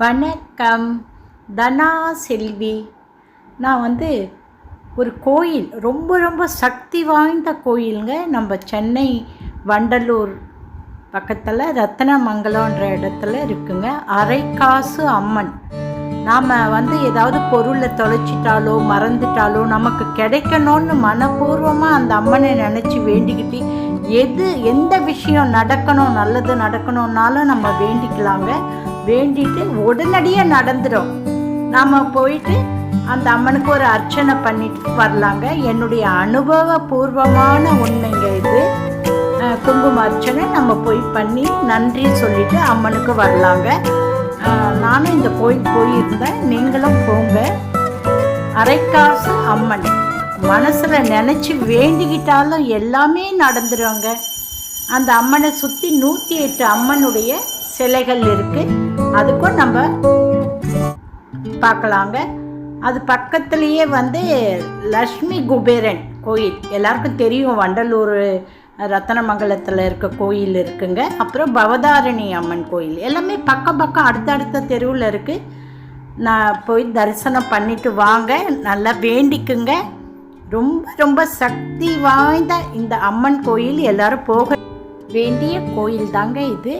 வணக்கம். தனா செல்வி. நான் வந்து ஒரு கோயில் ரொம்ப ரொம்ப சக்தி வாய்ந்த கோயிலுங்க. நம்ம சென்னை வண்டலூர் பக்கத்தில் ரத்தனமங்கலம்ன்ற இடத்துல இருக்குங்க. அரைக்காசு அம்மன். நாம் வந்து ஏதாவது பொருளை தொலைச்சிட்டாலோ மறந்துட்டாலோ நமக்கு கிடைக்கணும்னு மனப்பூர்வமாக அந்த அம்மனை நினச்சி வேண்டிக்கிட்டு எது எந்த விஷயம் நடக்கணும் நல்லது நடக்கணும்னாலும் நம்ம வேண்டிக்கலாங்க. வேண்டிட்டு உடனடியாக நடந்துடும் நாம் போயிட்டு அந்த அம்மனுக்கு ஒரு அர்ச்சனை பண்ணிட்டு வரலாங்க. என்னுடைய அனுபவபூர்வமான உண்மைங்க இது. குங்கும அர்ச்சனை நம்ம போய் பண்ணி நன்றி சொல்லிட்டு அம்மனுக்கு வரலாங்க. நானும் இந்த கோயில் போயிருந்தேன். நீங்களும் போங்க. அரைக்காசு அம்மன். மனசில் நினச்சி வேண்டிக்கிட்டாலும் எல்லாமே நடந்துருவாங்க அந்த அம்மனை சுற்றி நூற்றி எட்டு அம்மனுடைய சிலைகள் இருக்குது அதுக்கும் நம்ம பார்க்கலாங்க. அது பக்கத்துலேயே வந்து லக்ஷ்மி குபேரன் கோயில். எல்லாருக்கும் தெரியும் வண்டலூர் ரத்தனமங்கலத்தில் இருக்க கோயில் இருக்குங்க. அப்புறம் பவதாரணி அம்மன் கோயில். எல்லாமே பக்கம் பக்கம் அடுத்தடுத்த தெருவில் இருக்குது நான் போய் தரிசனம் பண்ணிட்டு வாங்க. நல்லா வேண்டிக்குங்க. ரொம்ப ரொம்ப சக்தி வாய்ந்த இந்த அம்மன் கோயில். எல்லாரும் போக வேண்டிய கோயில் தாங்க இது.